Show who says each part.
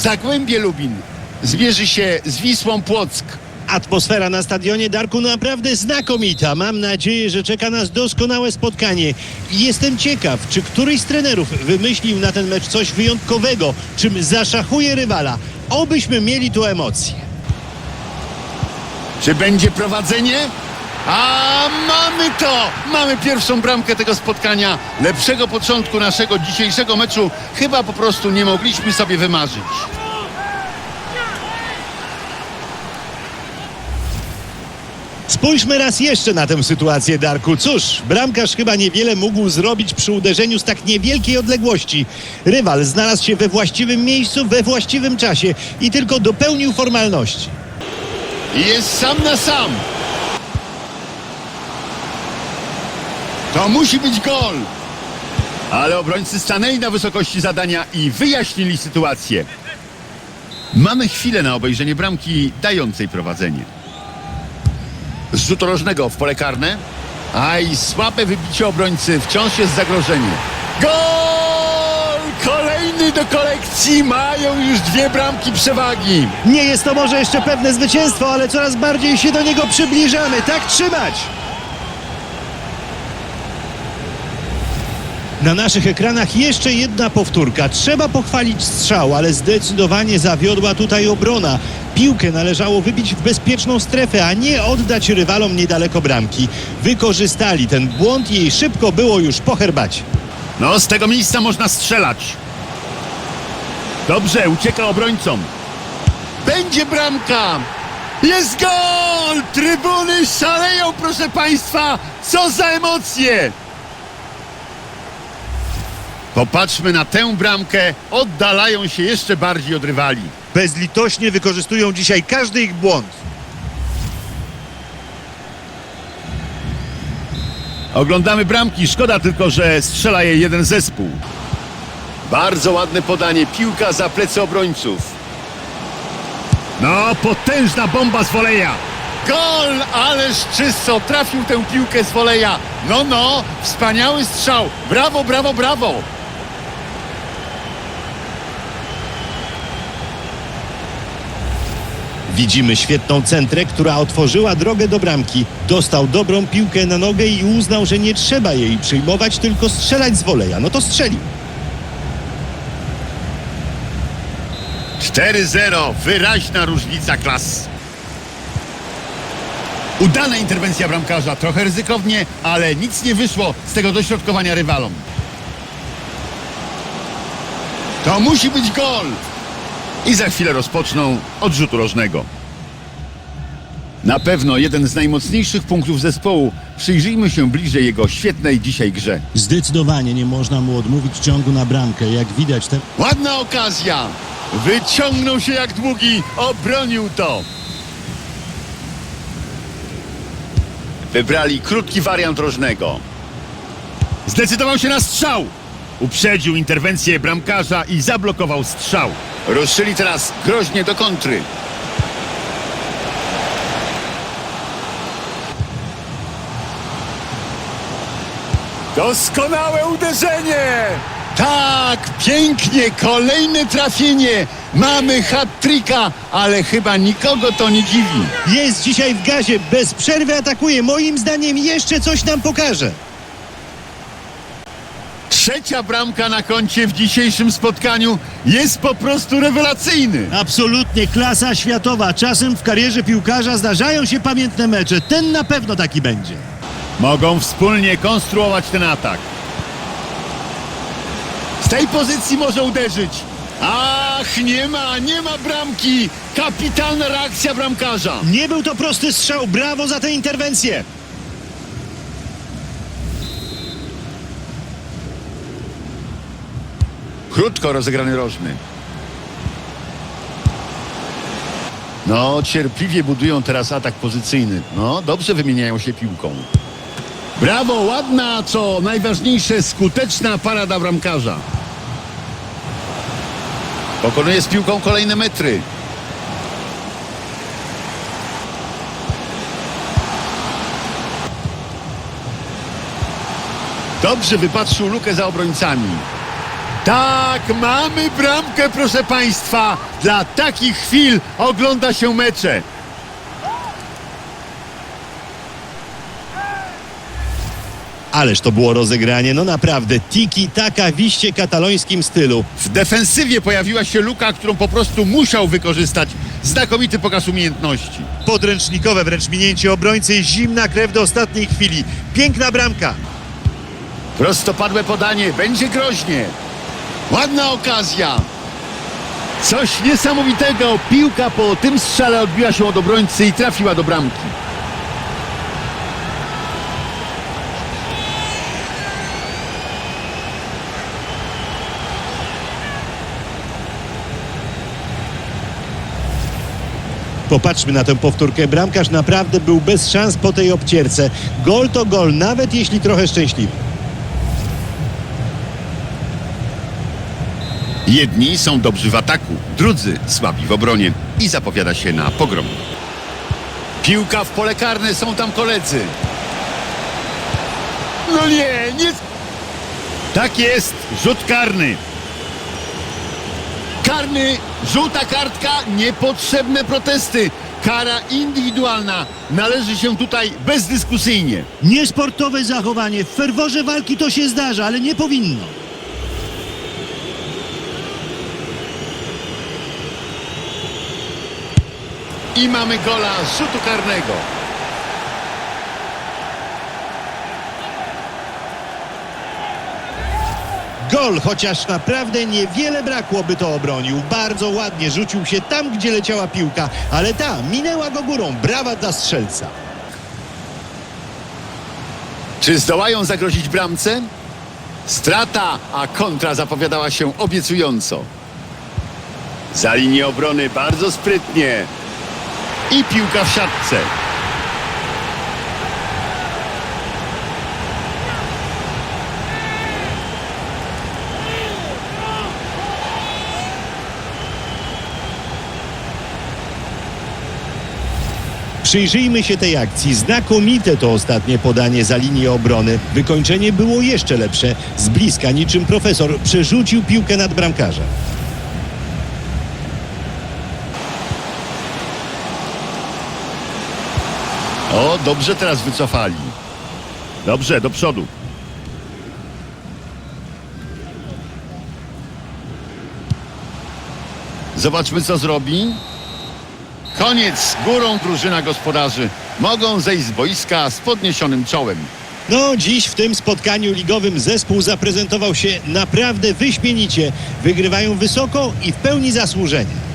Speaker 1: Zagłębie Lubin zmierzy się z Wisłą Płock.
Speaker 2: Atmosfera na stadionie Darku naprawdę znakomita. Mam nadzieję, że czeka nas doskonałe spotkanie. I jestem ciekaw, czy któryś z trenerów wymyślił na ten mecz coś wyjątkowego, czym zaszachuje rywala. Obyśmy mieli tu emocje.
Speaker 1: Czy będzie prowadzenie? A mamy to! Mamy pierwszą bramkę tego spotkania. Lepszego początku naszego dzisiejszego meczu chyba po prostu nie mogliśmy sobie wymarzyć.
Speaker 2: Spójrzmy raz jeszcze na tę sytuację, Darku. Cóż, bramkarz chyba niewiele mógł zrobić przy uderzeniu z tak niewielkiej odległości. Rywal znalazł się we właściwym miejscu, we właściwym czasie i tylko dopełnił formalności.
Speaker 1: Jest sam na sam. To musi być gol. Ale obrońcy stanęli na wysokości zadania i wyjaśnili sytuację. Mamy chwilę na obejrzenie bramki dającej prowadzenie. Z rzutu rożnego w pole karne. Aj, słabe wybicie obrońcy. Wciąż jest zagrożenie. Gol! Kolejny do kolekcji. Mają już dwie bramki przewagi.
Speaker 2: Nie jest to może jeszcze pewne zwycięstwo, ale coraz bardziej się do niego przybliżamy. Tak trzymać! Na naszych ekranach jeszcze jedna powtórka. Trzeba pochwalić strzał, ale zdecydowanie zawiodła tutaj obrona. Piłkę należało wybić w bezpieczną strefę, a nie oddać rywalom niedaleko bramki. Wykorzystali ten błąd i jej szybko było już po herbacie.
Speaker 1: No, z tego miejsca można strzelać. Dobrze, ucieka obrońcom. Będzie bramka! Jest gol! Trybuny szaleją, proszę Państwa! Co za emocje! Popatrzmy na tę bramkę. Oddalają się jeszcze bardziej od rywali.
Speaker 2: Bezlitośnie wykorzystują dzisiaj każdy ich błąd.
Speaker 1: Oglądamy bramki. Szkoda tylko, że strzela je jeden zespół. Bardzo ładne podanie. Piłka za plecy obrońców. No, potężna bomba z woleja. Gol! Ależ czysto trafił tę piłkę z woleja. No, no, wspaniały strzał. Brawo, brawo, brawo.
Speaker 2: Widzimy świetną centrę, która otworzyła drogę do bramki. Dostał dobrą piłkę na nogę i uznał, że nie trzeba jej przyjmować, tylko strzelać z woleja. No to strzelił.
Speaker 1: 4-0. Wyraźna różnica klas. Udana interwencja bramkarza. Trochę ryzykownie, ale nic nie wyszło z tego dośrodkowania rywalom. To musi być gol. I za chwilę rozpoczną od rzutu rożnego. Na pewno jeden z najmocniejszych punktów zespołu. Przyjrzyjmy się bliżej jego świetnej dzisiaj grze.
Speaker 2: Zdecydowanie nie można mu odmówić ciągu na bramkę. Jak widać, ten
Speaker 1: Ładna okazja. Wyciągnął się jak długi, obronił to. Wybrali krótki wariant rożnego. Zdecydował się na strzał. Uprzedził interwencję bramkarza i zablokował strzał. Ruszyli teraz groźnie do kontry. Doskonałe uderzenie! Tak, pięknie, kolejne trafienie. Mamy hat-tricka, ale chyba nikogo to nie dziwi.
Speaker 2: jest dzisiaj w gazie, bez przerwy atakuje. Moim zdaniem jeszcze coś nam pokaże.
Speaker 1: Trzecia bramka na koncie w dzisiejszym spotkaniu jest po prostu rewelacyjny.
Speaker 2: Absolutnie klasa światowa. Czasem w karierze piłkarza zdarzają się pamiętne mecze. Ten na pewno taki będzie.
Speaker 1: Mogą wspólnie konstruować ten atak. Z tej pozycji może uderzyć. Ach, nie ma, nie ma bramki. Kapitalna reakcja bramkarza.
Speaker 2: Nie był to prosty strzał. Brawo za tę interwencję.
Speaker 1: Krótko rozegrany rożny. No, cierpliwie budują teraz atak pozycyjny. No, dobrze wymieniają się piłką. Brawo, ładna, co najważniejsze, skuteczna parada bramkarza. Pokonuje z piłką kolejne metry. Dobrze wypatrzył lukę za obrońcami. Tak, mamy bramkę, proszę Państwa. Dla takich chwil ogląda się mecze.
Speaker 2: Ależ to było rozegranie, no naprawdę, tiki taka w iście katalońskim stylu.
Speaker 1: W defensywie pojawiła się luka, którą po prostu musiał wykorzystać. Znakomity pokaz umiejętności.
Speaker 2: Podręcznikowe wręcz minięcie obrońcy, zimna krew do ostatniej chwili. Piękna bramka.
Speaker 1: Prostopadłe podanie, będzie groźnie. Ładna okazja. Coś niesamowitego. Piłka po tym strzale odbiła się od obrońcy i trafiła do bramki.
Speaker 2: Popatrzmy na tę powtórkę. Bramkarz naprawdę był bez szans po tej obcierce. Gol to gol, nawet jeśli trochę szczęśliwy.
Speaker 1: Jedni są dobrzy w ataku, drudzy słabi w obronie i zapowiada się na pogrom. Piłka w pole karne, są tam koledzy. No nie, nie. Tak jest, rzut karny. Karny, żółta kartka, niepotrzebne protesty. Kara indywidualna należy się tutaj bezdyskusyjnie.
Speaker 2: Niesportowe zachowanie. W ferworze walki to się zdarza, ale nie powinno.
Speaker 1: I mamy gola z rzutu karnego.
Speaker 2: Gol, chociaż naprawdę niewiele brakło, by to obronił. Bardzo ładnie rzucił się tam, gdzie leciała piłka, ale ta minęła go górą. Brawa dla strzelca.
Speaker 1: Czy zdołają zagrozić bramce? Strata, a kontra zapowiadała się obiecująco. Za linię obrony bardzo sprytnie. I piłka w siatce.
Speaker 2: Przyjrzyjmy się tej akcji. Znakomite to ostatnie podanie za linię obrony. Wykończenie było jeszcze lepsze. Z bliska, niczym profesor, przerzucił piłkę nad bramkarza.
Speaker 1: O, dobrze teraz wycofali. Dobrze, do przodu. Zobaczmy, co zrobi. Koniec. Górą drużyna gospodarzy. Mogą zejść z boiska z podniesionym czołem.
Speaker 2: No, dziś w tym spotkaniu ligowym zespół zaprezentował się naprawdę wyśmienicie. Wygrywają wysoko i w pełni zasłużenie.